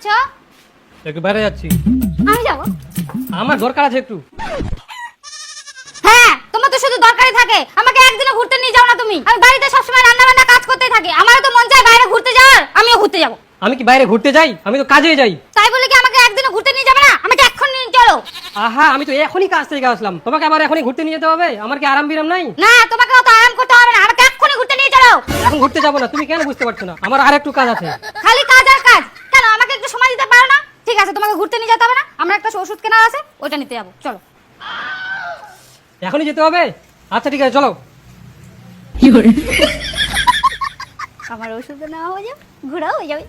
যাচ্ছ? একটু বাইরে যাচ্ছি। আমি যাব। আমার দরকার আছে একটু। হ্যাঁ তোমার তো শুধু দরকারই থাকে। আমাকে একদিনও ঘুরতে নিয়ে যাও না তুমি। আমি বাড়িতে সবসময় রান্না বান্না কাজ করতে থাকি। আমারও তো মন চায় বাইরে ঘুরতে যাওয়ার। আমিও ঘুরতে যাব। আমি কি বাইরে ঘুরতে যাই? আমি তো কাজে যাই। তাই বলে কি আমাকে একদিনও ঘুরতে নিয়ে যাবে না? আমাকে এখন নিয়ে চলো। আহা আমি তো এখনই কাজ থেকে আসলাম। তোমাকে আবার এখনই ঘুরতে নিয়ে যেতে হবে? আমার কি আরাম বিরাম নাই? না তোমাকে অত আরাম করতে হবে না। আমাকে এক্ষুনি ঘুরতে নিয়ে চলো। এখন ঘুরতে যাব না। তুমি কেন বুঝতে পারছ না? আমার আর একটু কাজ আছে। খালি কাজ আর কাজ কেন আমাকে একটু সময় দিতে পারো না ঠিক আছে তোমাকে ঘুরতে নিয়ে যেতে হবে না। আমরা একটা ওষুধ কেনা আছে ওইটা নিতে যাব। চলো। এখনই যেতে হবে? আচ্ছা ঠিক আছে চলো। আমার ওষুধ না হয়ে যাবে ঘোরাও হয়ে যাবে।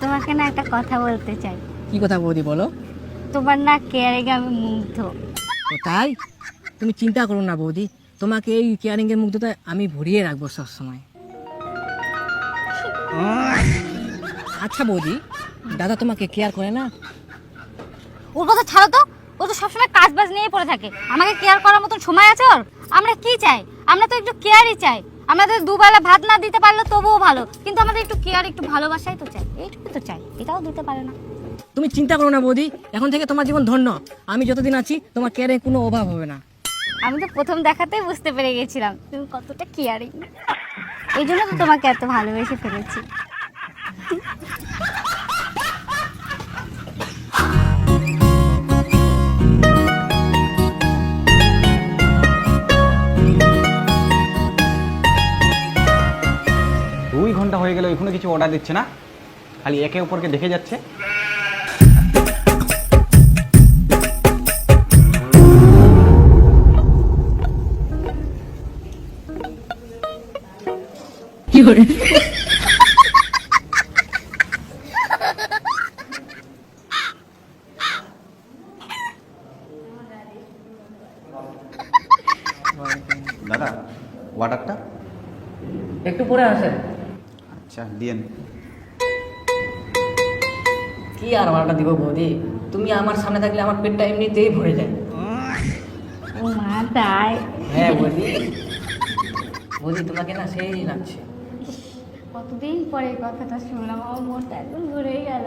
তোমাকে না একটা কথা বলতে চাই। কি কথা বৌদি বলো? তোমার না কেয়ারিং আমি মুগ্ধ। তাই? তুমি চিন্তা করো না বৌদি তোমাকে এই কেয়ারিং এর মুগ্ধতায় আমি ভরিয়ে রাখব সবসময়। আচ্ছা বৌদি দাদা তোমাকে কেয়ার করে না? ওর কথা ছাড়ো তো। ও তো সবসময় কাজ বাজ নিয়ে পড়ে থাকে। আমাকে কেয়ার করার মতন সময় আছে ওর? আমরা কি চাই? আমরা তো একটু কেয়ারই চাই। আমাদের দুবেলা ভাত না দিতে পারলে তবুও ভালো। কিন্তু আমাদের একটু কেয়ার একটু ভালোবাসাই তো চাই। এইটুকু তো চাই। এটাও দিতে পারে না। তুমি চিন্তা করো না বৌদি। এখন থেকে তোমার জীবন ধন্য। আমি যতদিন আছি তোমার কেয়ারে কোনো অভাব হবে না। আমি তো প্রথম দেখাতেই বুঝতে পেরে গেছিলাম। তুমি কতটা কেয়ারিং এই জন্য তো তোমাকে এত ভালোবেসে ফেলেছি। ঘণ্টা হয়ে গেল এখনও কিছু অর্ডার দিচ্ছে না। খালি একে অপরকে দেখে যাচ্ছে। দাদা অর্ডারটা একটু পরে আসেন। আচ্ছা দিয়েন কি আর অর্ডারটা দিব বৌদি? তুমি আমার সামনে থাকলে আমার পেটটা এমনিতেই ভরে যায়। ও মা তাই? হ্যাঁ বৌদি। বৌদি তোমাকে না সেই লাগছে। কতদিন পরে কথাটা শুনলাম আমার মনটা একদম ঘুরে গেল।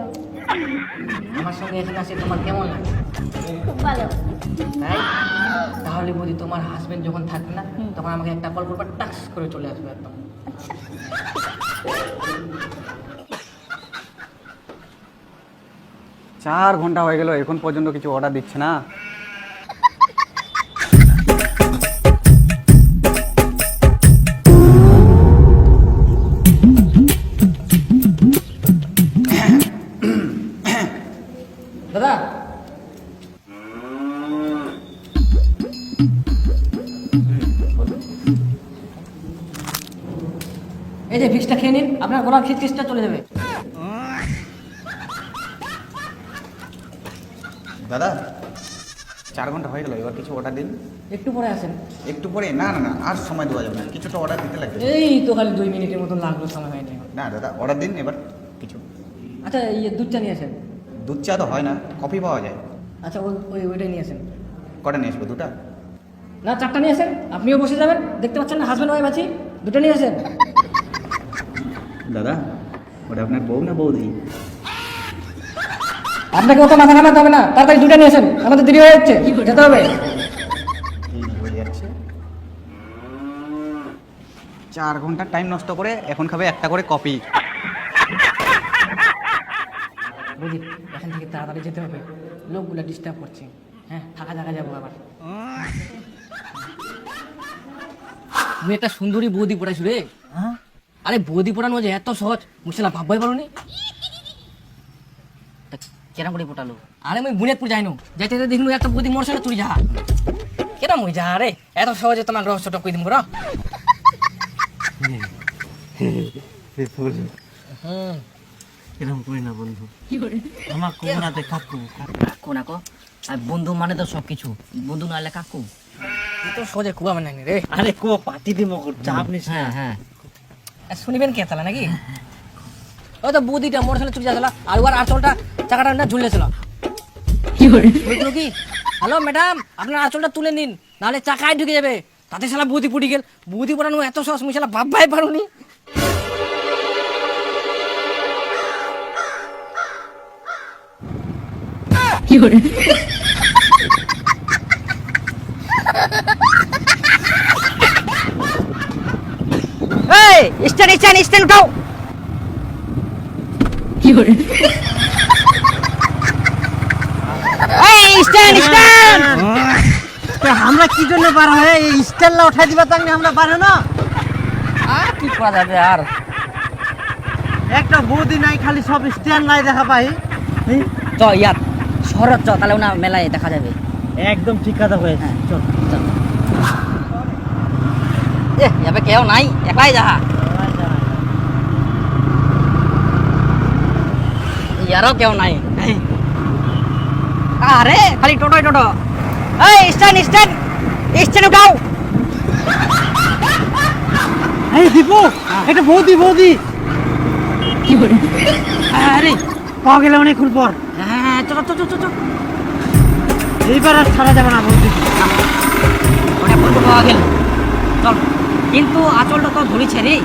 আমার সঙ্গে এখানে আসে তোমার কেমন লাগে? খুব ভালো। তাই? তাহলে বৌদি তোমার হাজবেন্ড যখন থাকবে না তখন আমাকে একটা কল করবার টাক্স করে চলে আসবে একদম। চার ঘণ্টা হয়ে গেল এখন পর্যন্ত কিছু অর্ডার দিচ্ছে না। এই যে ফিক্সটা খেয়ে নিন আপনার গলার খিচখিচটা চলে যাবে। দাদা চার ঘণ্টা হয়ে গেল এবার কিছু অর্ডার দিন। একটু পরে আসেন। একটু পরে? না না না আর সময় দেওয়া যাবে না কিছুটা অর্ডার দিতে লাগবে। এই তো খালি দুই মিনিটের মতন লাগল সময় হয়নি না দাদা অর্ডার দিন এবার কিছু। আচ্ছা ইয়ে দুধ চা নিয়ে আসেন। দুধ চা তো হয় না কফি পাওয়া যায়। আচ্ছা ওই ওই ওইটাই নিয়ে আসেন। কটা নিয়ে আসব দুটা? না চারটা নিয়ে আসেন আপনিও বসে যাবেন দেখতে পাচ্ছেন না হাজব্যান্ড ওয়াইফ আছি দুটো নিয়ে আসেন। দাদা ওটা আপনার বউ না বৌদি? আপনাকে অত মাথা ঘামাতে হবে না তাড়াতাড়ি দুটো নিয়ে আসেন আমাদের দেরি হয়ে যাচ্ছে যেতে হবে। হয়ে চার ঘণ্টার টাইম নষ্ট করে এখন খাবে একটা করে কপি বুঝি এখান থেকে তাড়াতাড়ি যেতে হবে। লোকগুলো ডিস্টার্ব করছে। হ্যাঁ থাকা জায়গা যাব আবার। তুমি একটা সুন্দরী বৌদি পড়াইছো রে হ্যাঁ? আরে বৌদি পড়ানো যে এত সহজ। মুসলা ভাববাই পারো নি কেরাম করে পটালো আরে আমি বুনিয়াদপুর যাইনো যাইতে যাইতে দেখিনু একটা বৌদি মোর সাথে তুই যা। কেরাম ওই যা রে এত সহজে তোমার রহস্যটা কই দিম করা এরকম করি না বন্ধু? আমার কোমরাতে কাকু। কাকু না কো? আর বন্ধু মানে তো সব কিছু বন্ধু না হলে কাকু? তো সোজা কুবা মানে রে। আরে কো পাতি দিম চাপ নিস হ্যাঁ হ্যাঁ। শুনিবেন কে তাহলে নাকি? ওই তো বুদিটা মোটর সাইকেল চুরি যাচ্ছিল। আর ওর আঁচলটা চাকাটা না ঝুলেছিল কি হ্যালো ম্যাডাম আপনার আঁচলটা তুলে নিন নাহলে চাকায় ঢুকে যাবে। তাতে শালা বুদি পুড়ি গেল। বুদি পড়ানো এত সহজ মুই শালা ভাববাই পারুনি। এই স্ট্যান্ড স্ট্যান্ড স্ট্যান্ড উঠাও। এই স্ট্যান্ড স্ট্যান্ড আমরা কি জন্য বার হয়? এই উঠাই দিবা আমরা পারে না? আর কি করা যাবে আর? একটা বৌদি নাই খালি সব স্ট্যান্ড নাই দেখা পাই। চ ইয়ার শহরত চ তাহলে না মেলায় দেখা যাবে। একদম ঠিক কথা হয়েছে চল। এ যাবে কেউ নাই একলাই যাহা। ইয়ারও কেউ নাই। আরে খালি টোটোই টোটো। এই স্ট্যান্ড স্ট্যান্ড স্ট্যান্ড উঠাও। এই দীপু একটা বৌদি বৌদি। আরে পাওয়া গেলে অনেকক্ষণ পর। হ্যাঁ চলো চলো চলো চলো। এইবার আর ছাড়া যাবে না বৌদি। পাওয়া গেল। চল। কিন্তু আচলটা তো ধরেছে রে।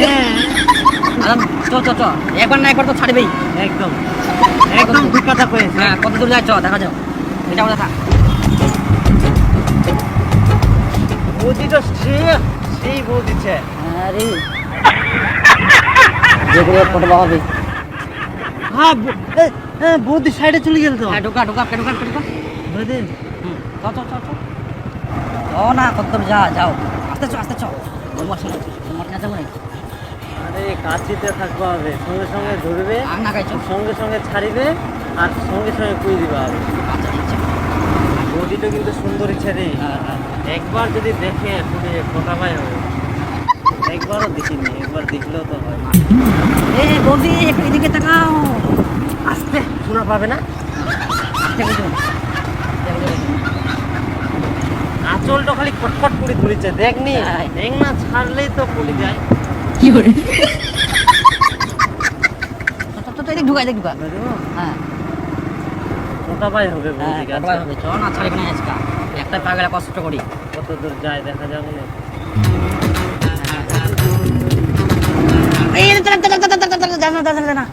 হ্যাঁ চ চ চ। একবার না একবার তো ছাড়বেই। একদম। একদম ঠিক কথা কয়েছে। হ্যাঁ কত দূর যায় চ দেখা যাও এটা আমাদের থাক বৌদি তো সে সেই বৌদিছে আরে ফটো পাবে হ্যাঁ বৌদি সাইডে চলে গেল তো। হ্যাঁ ঢুকা ঢুকা ঢুকা ঢুকা। বৌদি। হুম, চ চ চ। চ না কত দূর যা যাও। আস্তে চ আস্তে চ তোমার সঙ্গে তোমার কাছে যাব নাকি আরে কাছিতে থাকবা হবে সঙ্গে সঙ্গে ধরবে সঙ্গে সঙ্গে ছাড়িবে আর সঙ্গে সঙ্গে কুই দিবা হবে বৌদিটা কিন্তু সুন্দরী ছেড়ে হ্যাঁ হ্যাঁ। একবার যদি দেখে তুমি ফোটা পাই হবে। একবারও দেখিনি একবার দেখলেও তো হয়। এ বৌদি একটু এদিকে তাকাও। আস্তে শোনা পাবে না? আস্তে বুঝো আঁচলটা খালি কটকট করে ধরেছে দেখনি হ্যাঁ। দেখ না ছাড়লেই তো যায়। তো এদিকে হ্যাঁ। ফোটা পাই হবে হবে। চ না ছাড়ি না আজকা। একটা পাগলা কষ্ট করি। কত দূর যায় দেখা যাবে না। এই চল চল চল চল চল জানা জানা জানা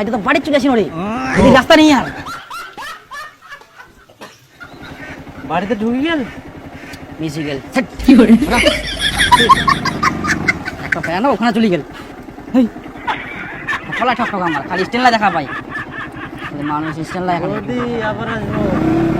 এটা তো বাড়ির চলে আসি নড়ি। রাস্তা নেই আর। বাড়িতে ঢুকে গেল? মিশে গেল। কি করে? একটা প্যান ওখানে চলে গেল। হেই। ফলা ঠক আমার খালি স্টেনলা দেখা পাই। মানুষ স্টেনলা এখন। আবার আসব।